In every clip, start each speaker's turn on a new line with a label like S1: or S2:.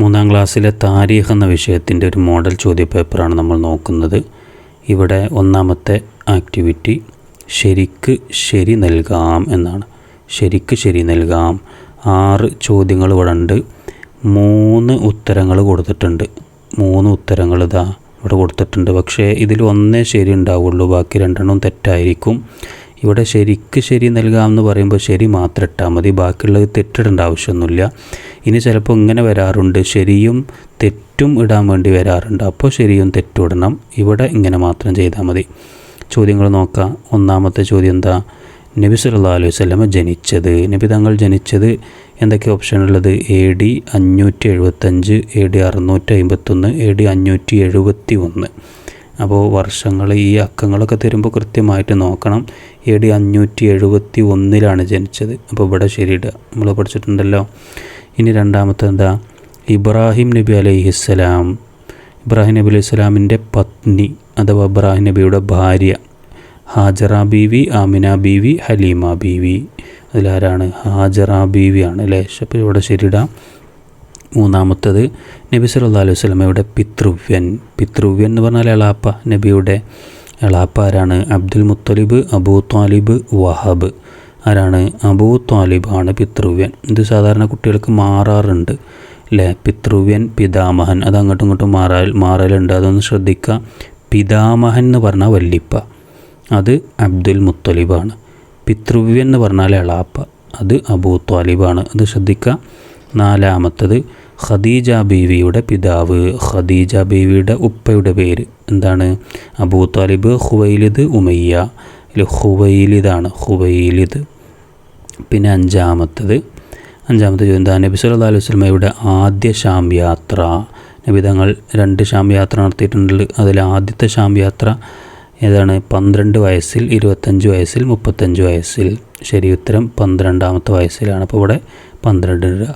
S1: മൂന്നാം ക്ലാസ്സിലെ താരീഖ് എന്ന വിഷയത്തിന്റെ ഒരു മോഡൽ ചോദ്യപേപ്പറാണ് നമ്മൾ നോക്കുന്നത്. ഇവിടെ ഒന്നാമത്തെ ആക്ടിവിറ്റി ശരിക്ക് ശരി നൽകാം എന്നാണ്. ശരിക്ക് ശരി നൽകാം. ആറ് ചോദ്യങ്ങൾ ഇവിടെ ഉണ്ട്. മൂന്ന് ഉത്തരങ്ങൾ കൊടുത്തിട്ടുണ്ട്. മൂന്ന് ഉത്തരങ്ങൾ ഇതാ ഇവിടെ കൊടുത്തിട്ടുണ്ട്. പക്ഷേ ഇതിൽ ഒന്നേ ശരി ഉണ്ടാവുള്ളൂ. ബാക്കി രണ്ടെണ്ണവും തെറ്റായിരിക്കും. ഇവിടെ ശരിക്ക് ശരി നൽകാമെന്ന് പറയുമ്പോൾ ശരി മാത്രം ഇട്ടാൽ മതി. ബാക്കിയുള്ളത് തെറ്റിടേണ്ട ആവശ്യമൊന്നുമില്ല. ഇനി ചിലപ്പോൾ ഇങ്ങനെ വരാറുണ്ട്. ശരിയും തെറ്റും ഇടാൻ വേണ്ടി വരാറുണ്ട്. അപ്പോൾ ശരിയും തെറ്റും ഇടണം. ഇവിടെ ഇങ്ങനെ മാത്രം ചെയ്താൽ മതി. ചോദ്യങ്ങൾ നോക്കാം. ഒന്നാമത്തെ ചോദ്യം എന്താ? നബി സല്ലല്ലാഹു അലൈഹി വസല്ലമ ജനിച്ചത്. നബി തങ്ങൾ ജനിച്ചത് എന്തൊക്കെ ഓപ്ഷൻ ഉള്ളത്? എ ഡി അഞ്ഞൂറ്റി എഴുപത്തഞ്ച് എ ഡി അറുന്നൂറ്റി അമ്പത്തൊന്ന് എ ഡി അഞ്ഞൂറ്റി എഴുപത്തി ഒന്ന് അപ്പോൾ വർഷങ്ങൾ ഈ അക്കങ്ങളൊക്കെ തരുമ്പോൾ കൃത്യമായിട്ട് നോക്കണം. എ ഡി അഞ്ഞൂറ്റി എഴുപത്തി ഒന്നിലാണ് ജനിച്ചത്. അപ്പോൾ ഇവിടെ ശരിയിടുക നമ്മൾ പഠിച്ചിട്ടുണ്ടല്ലോ. ഇനി രണ്ടാമത്തെ എന്താ? ഇബ്രാഹിം നബി അലൈഹിസ്സലാം. ഇബ്രാഹിം നബി അലൈഹി സ്വലാമിന്റെ പത്നി അഥവാ ഇബ്രാഹിം നബിയുടെ ഭാര്യ ഹാജറ ബീവി ആമിന ബീവി ഹലീമ ബീവി. അതിലാരാണ്? ഹാജറ ബീവിയാണ് അല്ലേ? അപ്പോൾ ഇവിടെ ശരിയിടാം. മൂന്നാമത്തത് നബി സല്ലാ അലൈഹി സ്വലമയുടെ പിതൃവ്യൻ. പിതൃവ്യൻ എന്ന് പറഞ്ഞാൽ എളാപ്പ. നബിയുടെ എളാപ്പ ആരാണ് Abdul Muttalib Abu Talib Wahab. ആരാണ്? അബൂ താലിബ് ആണ് പിതൃവ്യൻ. ഇത് സാധാരണ കുട്ടികൾക്ക് മാറാറുണ്ട് അല്ലേ പിതൃവ്യൻ പിതാമഹൻ. അത് അങ്ങോട്ടും ഇങ്ങോട്ടും മാറാൽ മാറലുണ്ട്. അതൊന്ന് ശ്രദ്ധിക്കുക പിതാമഹൻ എന്ന് പറഞ്ഞാൽ വല്ലിപ്പ. അത് അബ്ദുൽ മുത്തലിബാണ് പിതൃവ്യൻ എന്ന് പറഞ്ഞാൽ എളാപ്പ. അത് അബൂ താലിബാണ് അത് ശ്രദ്ധിക്കുക നാലാമത്തത് ഖദീജ ബീവിയുടെ പിതാവ്. ഖദീജ ബീവിയുടെ ഉപ്പയുടെ പേര് എന്താണ്? Abu Talib Huwailid Umayya. അല്ലെ ഹുവൈലിദാണ് ഹുവൈലിദ് പിന്നെ അഞ്ചാമത്തത്. അഞ്ചാമത്തെ ചോദ്യം എന്താ നബി സല്ലല്ലാഹു അലൈഹി വസല്ലമയുടെ ആദ്യ ഷാം യാത്ര. നബി തങ്ങൾ രണ്ട് ഷാം യാത്ര നടത്തിയിട്ടുണ്ട് അതിൽ ആദ്യത്തെ ഷാം യാത്ര ഏതാണ്? പന്ത്രണ്ട് വയസ്സിൽ ഇരുപത്തഞ്ച് വയസ്സിൽ മുപ്പത്തഞ്ച് വയസ്സിൽ. ശരി ഉത്തരം പന്ത്രണ്ടാമത്തെ വയസ്സിലാണ്. അപ്പോൾ ഇവിടെ പന്ത്രണ്ട് രൂപ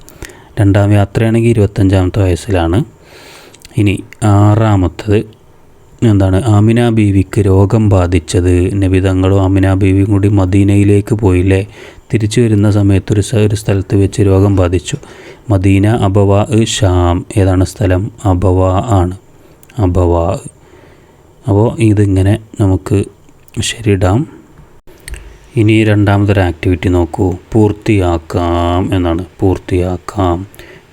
S1: രണ്ടാം യാത്രയാണെങ്കിൽ ഇരുപത്തഞ്ചാമത്തെ വയസ്സിലാണ്. ഇനി ആറാമത്തത് എന്താണ്? ആമിന ബീവിക്ക് രോഗം ബാധിച്ചത്. നബിതങ്ങളും ആമിന ബീവിയും കൂടി മദീനയിലേക്ക് പോയില്ലേ? തിരിച്ചു വരുന്ന സമയത്ത് ഒരു ഒരു സ്ഥലത്ത് വെച്ച് രോഗം ബാധിച്ചു. Medina Abwa Sham. ഏതാണ് സ്ഥലം? അബവാ ആണ്. അബവാ അപ്പോൾ ഇതിങ്ങനെ നമുക്ക് ശരിയിടാം. ഇനി രണ്ടാമതൊരു ആക്ടിവിറ്റി നോക്കൂ. പൂർത്തിയാക്കാം എന്നാണ്. പൂർത്തിയാക്കാം.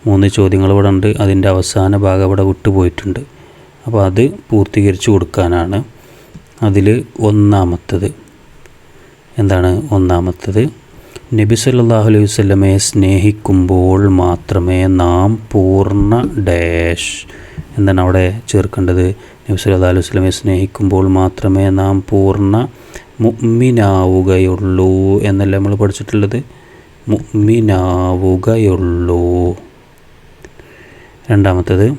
S1: മൂന്ന് ചോദ്യങ്ങൾ ഇവിടെ ഉണ്ട്. അതിന്റെ അവസാന ഭാഗം ഇവിടെ വിട്ടുപോയിട്ടുണ്ട്. അപ്പോൾ അത് പൂർത്തീകരിച്ചു കൊടുക്കാനാണ്. അതിൽ ഒന്നാമത്തത്. എന്താണ് ഒന്നാമത്തത്? നബി സല്ലല്ലാഹു അലൈഹി വസല്ലമയെ സ്നേഹിക്കുമ്പോൾ മാത്രമേ നാം പൂർണ ഡാഷ് എന്താണ് അവിടെ ചേർക്കേണ്ടത്? നബി സല്ലല്ലാഹു അലൈഹി വസല്ലമയെ സ്നേഹിക്കുമ്പോൾ മാത്രമേ നാം പൂർണ മുഅ്മിനാവുകയുള്ളൂ എന്നല്ല നമ്മൾ പഠിച്ചിട്ടുള്ളത്? മുഅ്മിനാവുകയുള്ളൂ. രണ്ടാമത്തത്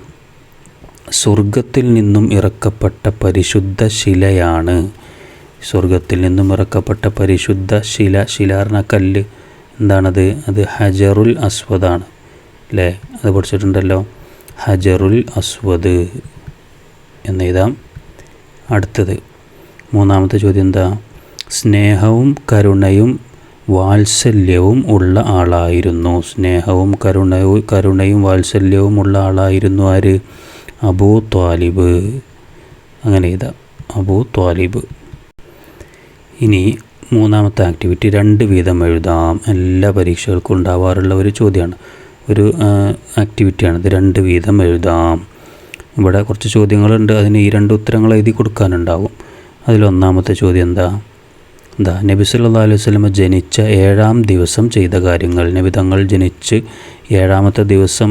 S1: സ്വർഗത്തിൽ നിന്നും ഇറക്കപ്പെട്ട പരിശുദ്ധ ശിലയാണ്. സ്വർഗത്തിൽ നിന്നും ഇറക്കപ്പെട്ട പരിശുദ്ധ ശില ശിലാർണ കല്ല് എന്താണത്? അത് ഹജറുൽ അസ്വദാണ്. അല്ലേ അത് പഠിച്ചിട്ടുണ്ടല്ലോ. ഹജറുൽ അസ്വദ് എന്നെഴുതാം അടുത്തത് മൂന്നാമത്തെ ചോദ്യം എന്താ? സ്നേഹവും കരുണയും വാത്സല്യവും ഉള്ള ആളായിരുന്നു. സ്നേഹവും കരുണയും കരുണയും വാത്സല്യവും ഉള്ള ആളായിരുന്നു ആര്? അബൂ ത്വാലിബ്. അങ്ങനെ ഇതാ അബൂ ത്വാലിബ്. ഇനി മൂന്നാമത്തെ ആക്ടിവിറ്റി രണ്ട് വീതം എഴുതാം. എല്ലാ പരീക്ഷകൾക്കും ഉണ്ടാവാറുള്ള ഒരു ചോദ്യമാണ്. ഒരു ആക്ടിവിറ്റിയാണ് ഇത്. രണ്ട് വീതം എഴുതാം. ഇവിടെ കുറച്ച് ചോദ്യങ്ങളുണ്ട്. അതിന് ഈ രണ്ട് ഉത്തരങ്ങൾ എഴുതി കൊടുക്കാനുണ്ടാവും. അതിലൊന്നാമത്തെ ചോദ്യം എന്താ? എന്താ നബി സല്ലല്ലാഹു അലൈഹി സ്വലമ ജനിച്ച ഏഴാം ദിവസം ചെയ്ത കാര്യങ്ങൾ. നബി തങ്ങൾ ജനിച്ച് ഏഴാമത്തെ ദിവസം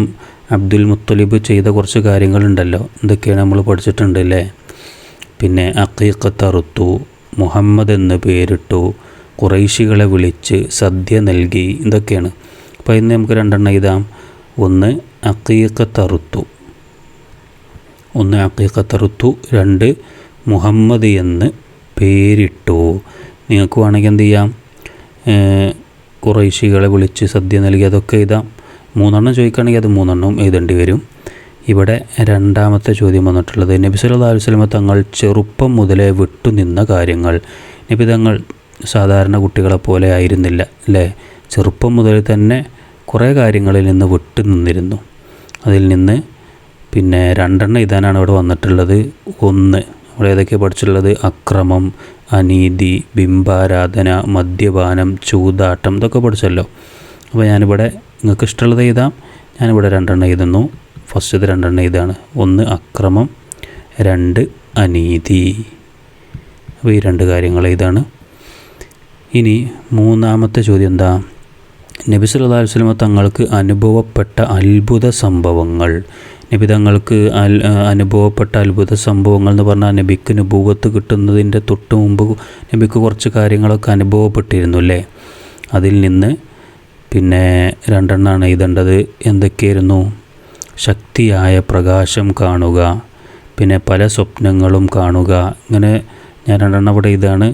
S1: അബ്ദുൽ മുത്തലിബ് ചെയ്ത കുറച്ച് കാര്യങ്ങളുണ്ടല്ലോ. എന്തൊക്കെയാണ് നമ്മൾ പഠിച്ചിട്ടുണ്ട് അല്ലേ? പിന്നെ അക്കീക്കത്തറുത്തു മുഹമ്മദ് എന്ന് പേരിട്ടു കുറൈശികളെ വിളിച്ച് സദ്യ നൽകി ഇതൊക്കെയാണ്. അപ്പോൾ ഇന്ന് നമുക്ക് രണ്ടെണ്ണം എഴുതാം. ഒന്ന് അക്കീക്കത്തറുത്തു ഒന്ന് അക്കീക്കത്തറുത്തു രണ്ട് മുഹമ്മദ് എന്ന് പേരിട്ടു. നിങ്ങൾക്ക് വേണമെങ്കിൽ എന്ത് ചെയ്യാം? കുറേശികളെ വിളിച്ച് സദ്യ നൽകി അതൊക്കെ എഴുതാം. മൂന്നെണ്ണം ചോദിക്കുകയാണെങ്കിൽ അത് മൂന്നെണ്ണവും എഴുതേണ്ടി വരും. ഇവിടെ രണ്ടാമത്തെ ചോദ്യം വന്നിട്ടുള്ളത് നബി സല്ലാ അലൈഹി വസല്ലമ തങ്ങൾ ചെറുപ്പം മുതലേ വിട്ടുനിന്ന കാര്യങ്ങൾ. നബി തങ്ങൾ സാധാരണ കുട്ടികളെ പോലെ ആയിരുന്നില്ല അല്ലേ? ചെറുപ്പം മുതൽ തന്നെ കുറേ കാര്യങ്ങളിൽ നിന്ന് വിട്ടു നിന്നിരുന്നു അതിൽ നിന്ന് പിന്നെ രണ്ടെണ്ണം എഴുതാനാണ് ഇവിടെ വന്നിട്ടുള്ളത്. ഒന്ന് നമ്മൾ ഏതൊക്കെ പഠിച്ചിട്ടുള്ളത്? അക്രമം അനീതി ബിംബാരാധന മദ്യപാനം ചൂതാട്ടം ഇതൊക്കെ പഠിച്ചല്ലോ. അപ്പോൾ ഞാനിവിടെ നിങ്ങൾക്ക് ഇഷ്ടമുള്ളത് എഴുതാം. ഞാനിവിടെ രണ്ടെണ്ണം എഴുതുന്നു. ഫസ്റ്റത്തെ രണ്ടെണ്ണം ഇതാണ് ഒന്ന് അക്രമം രണ്ട് അനീതി. അപ്പോൾ ഈ രണ്ട് കാര്യങ്ങൾ ഇതാണ് ഇനി മൂന്നാമത്തെ ചോദ്യം എന്താ? നബി സല്ലല്ലാഹു അലൈഹി തങ്ങൾക്ക് അനുഭവപ്പെട്ട അത്ഭുത സംഭവങ്ങൾ. നബി തങ്ങൾക്ക് അനുഭവപ്പെട്ട അത്ഭുത സംഭവങ്ങൾ എന്ന് പറഞ്ഞാൽ നബിക്ക് നുപൂവത്ത് കിട്ടുന്നതിന്റെ തൊട്ട് മുമ്പ് നബിക്ക് കുറച്ച് കാര്യങ്ങളൊക്കെ അനുഭവപ്പെട്ടിരുന്നു അല്ലേ? അതിൽ നിന്ന് പിന്നെ രണ്ടെണ്ണമാണ് എഴുതേണ്ടത് എന്തൊക്കെയായിരുന്നു? ശക്തിയായ പ്രകാശം കാണുക പിന്നെ പല സ്വപ്നങ്ങളും കാണുക. ഇങ്ങനെ ഞാൻ രണ്ടെണ്ണം ഇവിടെ ഇതാണ്.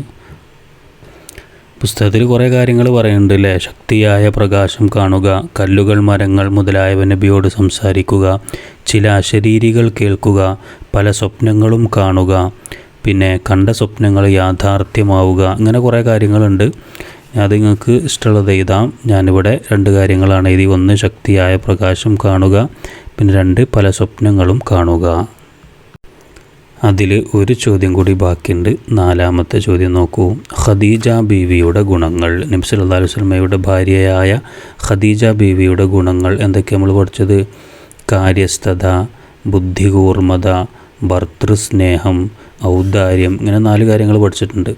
S1: പുസ്തകത്തിൽ കുറേ കാര്യങ്ങൾ പറയുന്നുണ്ട് അല്ലേ ശക്തിയായ പ്രകാശം കാണുക കല്ലുകൾ മരങ്ങൾ മുതലായവ നബിയോട് സംസാരിക്കുക ചില അശരീരികൾ കേൾക്കുക പല സ്വപ്നങ്ങളും കാണുക പിന്നെ കണ്ട സ്വപ്നങ്ങൾ യാഥാർത്ഥ്യമാവുക അങ്ങനെ കുറേ കാര്യങ്ങളുണ്ട്. അത് നിങ്ങൾക്ക് ഇഷ്ടമുള്ളത് എഴുതാം. ഞാനിവിടെ രണ്ട് കാര്യങ്ങളാണ് എഴുതി. ഒന്ന് ശക്തിയായ പ്രകാശം കാണുക പിന്നെ രണ്ട് പല സ്വപ്നങ്ങളും കാണുക. അതിൽ ഒരു ചോദ്യം കൂടി ബാക്കിയുണ്ട്. നാലാമത്തെ ചോദ്യം നോക്കൂ. ഖദീജ ബീവിയുടെ ഗുണങ്ങൾ. നബി സല്ലല്ലാഹു അലൈഹി വസല്ലമയുടെ ഭാര്യയായ ഖദീജ ബീവിയുടെ ഗുണങ്ങൾ എന്തൊക്കെ നമ്മൾ പഠിച്ചത്? കാര്യസ്ഥത ബുദ്ധികൂർമ്മത ഭർത്തൃസ്നേഹം ഔദാര്യം ഇങ്ങനെ നാല് കാര്യങ്ങൾ പഠിച്ചിട്ടുണ്ട്.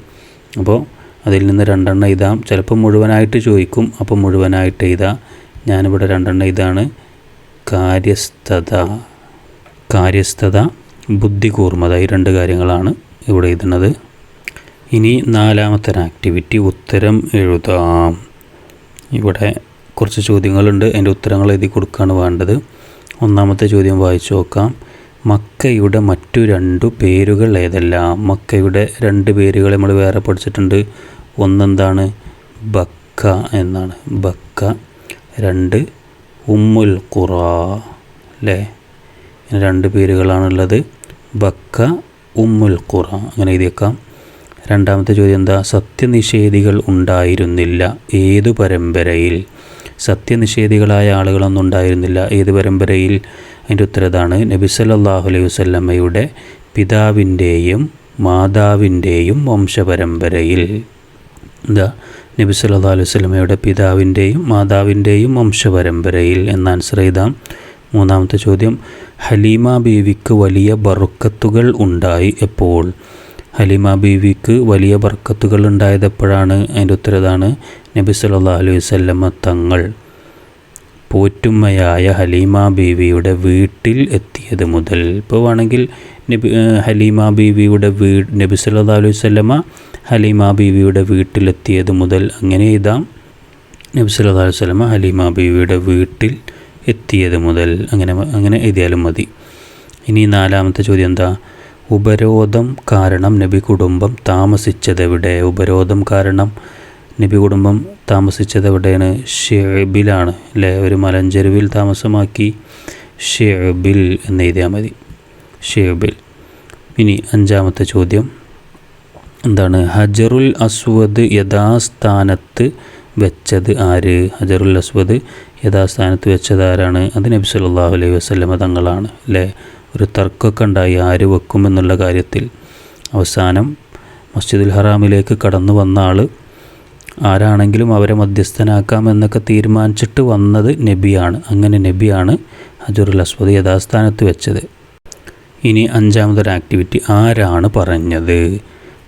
S1: അപ്പോൾ അതിൽ നിന്ന് രണ്ടെണ്ണം എഴുതാം. ചിലപ്പോൾ മുഴുവനായിട്ട് ചോദിക്കും. അപ്പോൾ മുഴുവനായിട്ട് എഴുതാം. ഞാനിവിടെ രണ്ടെണ്ണം ഇതാണ്. കാര്യസ്ഥത. കാര്യസ്ഥത ബുദ്ധികൂർമ്മത ഈ രണ്ട് കാര്യങ്ങളാണ് ഇവിടെ എഴുതുന്നത്. ഇനി നാലാമത്തെ ആക്ടിവിറ്റി ഉത്തരം എഴുതാം. ഇവിടെ കുറച്ച് ചോദ്യങ്ങളുണ്ട്. അതിന്റെ ഉത്തരങ്ങൾ എഴുതി കൊടുക്കുകയാണ് വേണ്ടത്. ഒന്നാമത്തെ ചോദ്യം വായിച്ചു നോക്കാം. മക്കയുടെ മറ്റു രണ്ടു പേരുകൾ ഏതെല്ലാം? മക്കയുടെ രണ്ട് പേരുകൾ നമ്മൾ വേറെ പഠിച്ചിട്ടുണ്ട്. ഒന്നെന്താണ്? ബക്ക എന്നാണ്. ബക്ക. രണ്ട് ഉമ്മുൽ ഖുറ. അല്ലേ രണ്ട് പേരുകളാണുള്ളത്. ബക്ക ഉമ്മുൽ ഖുറ. അങ്ങനെ എഴുതിയേക്കാം. രണ്ടാമത്തെ ചോദ്യം എന്താ? സത്യനിഷേധികൾ ഉണ്ടായിരുന്നില്ല ഏതു പരമ്പരയിൽ? സത്യനിഷേധികളായ ആളുകളൊന്നും ഉണ്ടായിരുന്നില്ല ഏത് പരമ്പരയിൽ? അതിന്റെ ഉത്തരതാണ് നബി സല്ലാഹു അലൈഹി വസ്ല്ലമ്മയുടെ പിതാവിന്റെയും മാതാവിന്റെയും വംശപരമ്പരയിൽ. എന്താ? നബി സല്ലാ അലൈഹി വസല്ലമയുടെ പിതാവിന്റെയും മാതാവിന്റെയും വംശപരമ്പരയിൽ. എന്ന ആൻസർ എഴുതാം. മൂന്നാമത്തെ ചോദ്യം. ഹലീമ ബീവിക്ക് വലിയ ബറുക്കത്തുകൾ ഉണ്ടായി എപ്പോൾ? ഹലീമ ബീവിക്ക് വലിയ ബർക്കത്തുകൾ ഉണ്ടായത് എപ്പോഴാണ്? അതിന്റെ ഉത്തരതാണ് നബി സല്ലാ അലൈഹി വസല്ലമ തങ്ങൾ പോറ്റുമ്മയായ ഹലീമ ബീവിയുടെ വീട്ടിൽ എത്തിയത് മുതൽ. ഇപ്പോൾ വേണമെങ്കിൽ നബി ഹലീമ ബീവിയുടെ വീട് നബി സല്ലാ അലൈഹി വസല്ലമ ഹലീമ ബീവിയുടെ വീട്ടിലെത്തിയത് മുതൽ. അങ്ങനെ എഴുതാം. നബി സല്ലല്ലാഹു അലൈഹി വസല്ലമ ഹലീമ ബീവിയുടെ വീട്ടിൽ എത്തിയത് മുതൽ അങ്ങനെ അങ്ങനെ എഴുതിയാലും മതി. ഇനി നാലാമത്തെ ചോദ്യം എന്താ ഉപരോധം കാരണം നബി കുടുംബം താമസിച്ചതെവിടെ? ഉപരോധം കാരണം നബി കുടുംബം താമസിച്ചത് എവിടെയാണ് ഷേബിലാണ് അല്ലേ? ഒരു മലഞ്ചെരുവിൽ താമസമാക്കി ഷേബിൽ എന്ന് എഴുതിയാൽ മതി. ഷേബിൽ. ഇനി അഞ്ചാമത്തെ ചോദ്യം. എന്താണ്? ഹജറുൽ അസ്വദ് യഥാസ്ഥാനത്ത് വെച്ചത് ആര്? ഹജറുൽ അസ്വദ് യഥാസ്ഥാനത്ത് വെച്ചത് ആരാണ്? അത് നബി സല്ലല്ലാഹു അലൈഹി വസ്ലമ തങ്ങളാണ് അല്ലേ? ഒരു തർക്കമൊക്കെ ഉണ്ടായി ആര് വെക്കും എന്നുള്ള കാര്യത്തിൽ. അവസാനം മസ്ജിദുൽ ഹറാമിലേക്ക് കടന്നു വന്ന ആൾ ആരാണെങ്കിലും അവരെ മധ്യസ്ഥനാക്കാം എന്നൊക്കെ തീരുമാനിച്ചിട്ട് വന്നത് നബിയാണ്. അങ്ങനെ നബിയാണ് ഹജറുൽ അസ്വദ് യഥാസ്ഥാനത്ത് വെച്ചത്. ഇനി അഞ്ചാമതൊരു ആക്ടിവിറ്റി ആരാണ് പറഞ്ഞത്?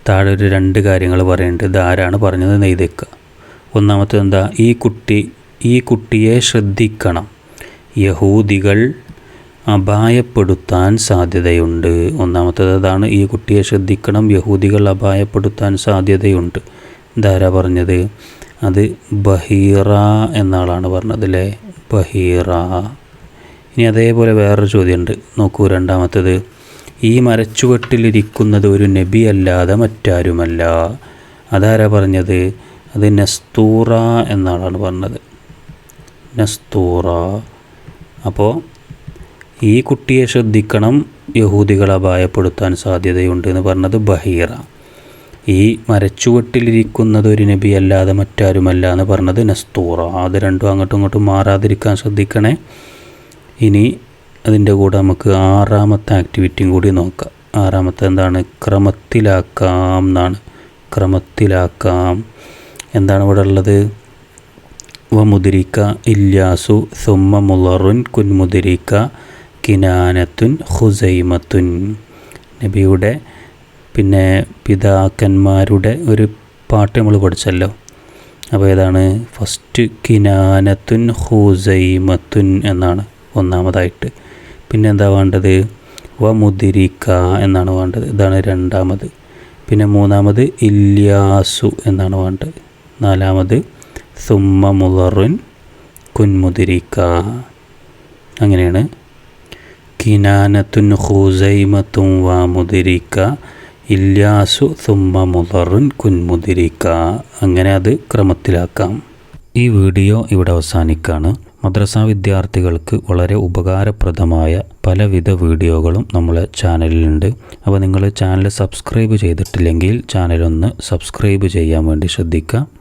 S1: താഴെ ഒരു രണ്ട് കാര്യങ്ങൾ പറയുന്നുണ്ട് ആരാണ് പറഞ്ഞത് നെയ്തേക്കുക ഒന്നാമത്തേത് എന്താ ഈ കുട്ടി ഈ കുട്ടിയെ ശ്രദ്ധിക്കണം. യഹൂദികൾ അപായപ്പെടുത്താൻ സാധ്യതയുണ്ട്. ഒന്നാമത്തേത് അതാണ് ഈ കുട്ടിയെ ശ്രദ്ധിക്കണം. യഹൂദികൾ അപായപ്പെടുത്താൻ സാധ്യതയുണ്ട്. ധാര പറഞ്ഞത്? അത് ബഹീറ എന്ന ആളാണ് പറഞ്ഞത് അല്ലേ ബഹീറ. ഇനി അതേപോലെ വേറൊരു ചോദ്യമുണ്ട്. നോക്കൂ രണ്ടാമത്തേത്. ഈ മരച്ചുവട്ടിലിരിക്കുന്നത് ഒരു നബി അല്ലാതെ മറ്റാരുമല്ല. അതാരാ പറഞ്ഞത്? അത് നസ്തൂറ എന്നാണ് പറഞ്ഞത്. നസ്തൂറ. അപ്പോൾ ഈ കുട്ടിയെ ശ്രദ്ധിക്കണം യഹൂദികളെ അപായപ്പെടുത്താൻ സാധ്യതയുണ്ട് എന്ന് പറഞ്ഞത് ബഹീറ. ഈ മരച്ചുവട്ടിലിരിക്കുന്നത് ഒരു നബി അല്ലാതെ മറ്റാരുമല്ല എന്ന് പറഞ്ഞത് നസ്തൂറ. അത് രണ്ടും അങ്ങോട്ടും ഇങ്ങോട്ടും മാറാതിരിക്കാൻ ശ്രദ്ധിക്കണേ. ഇനി അതിന്റെ കൂടെ നമുക്ക് ആറാമത്തെ ആക്ടിവിറ്റിയും കൂടി നോക്കാം. ആറാമത്തെ എന്താണ്? ക്രമത്തിലാക്കാം എന്നാണ്. ക്രമത്തിലാക്കാം. എന്താണ് ഇവിടെ ഉള്ളത്? വമുദിരിക്ക ഇല്യാസു സുമ്മ മുളറുൻ കുൻമുദിരിക്ക കിനാനത്തുൻ ഹുസൈമത്തുൻ. നബിയുടെ പിന്നെ പിതാക്കന്മാരുടെ ഒരു പാട്ട് നമ്മൾ പഠിച്ചല്ലോ. അപ്പോൾ ഏതാണ്? ഫസ്റ്റ് കിനാനത്തുൻ ഹുസൈമത്തുൻ എന്നാണ് ഒന്നാമതായിട്ട്. പിന്നെ എന്താ വേണ്ടത്? വ മുദിരിക്ക എന്നാണ് വേണ്ടത്. ഇതാണ് രണ്ടാമത്. പിന്നെ മൂന്നാമത് ഇല്യാസു എന്നാണ് വേണ്ടത്. നാലാമത് സുമ്മ മുതറുൻ കുൻമുദിരിക്ക അങ്ങനെയാണ്. കിനാനത്തുൻ ഹുസൈമത്തും വാ മുതിരിക്ക ഇല്യാസു സുമ്മ മുതറുൻ കുൻമുദിരിക്ക അങ്ങനെ അത് ക്രമത്തിലാക്കാം. ഈ വീഡിയോ ഇവിടെ അവസാനിക്കാണ്. മദ്രസ വിദ്യാർത്ഥികൾക്ക് വളരെ ഉപകാരപ്രദമായ പലവിധ വീഡിയോകളും നമ്മളെ ചാനലിലുണ്ട്. അപ്പോൾ നിങ്ങൾ ചാനൽ സബ്സ്ക്രൈബ് ചെയ്തിട്ടില്ലെങ്കിൽ ചാനലൊന്ന് സബ്സ്ക്രൈബ് ചെയ്യാൻ വേണ്ടി ശ്രദ്ധിക്കുക.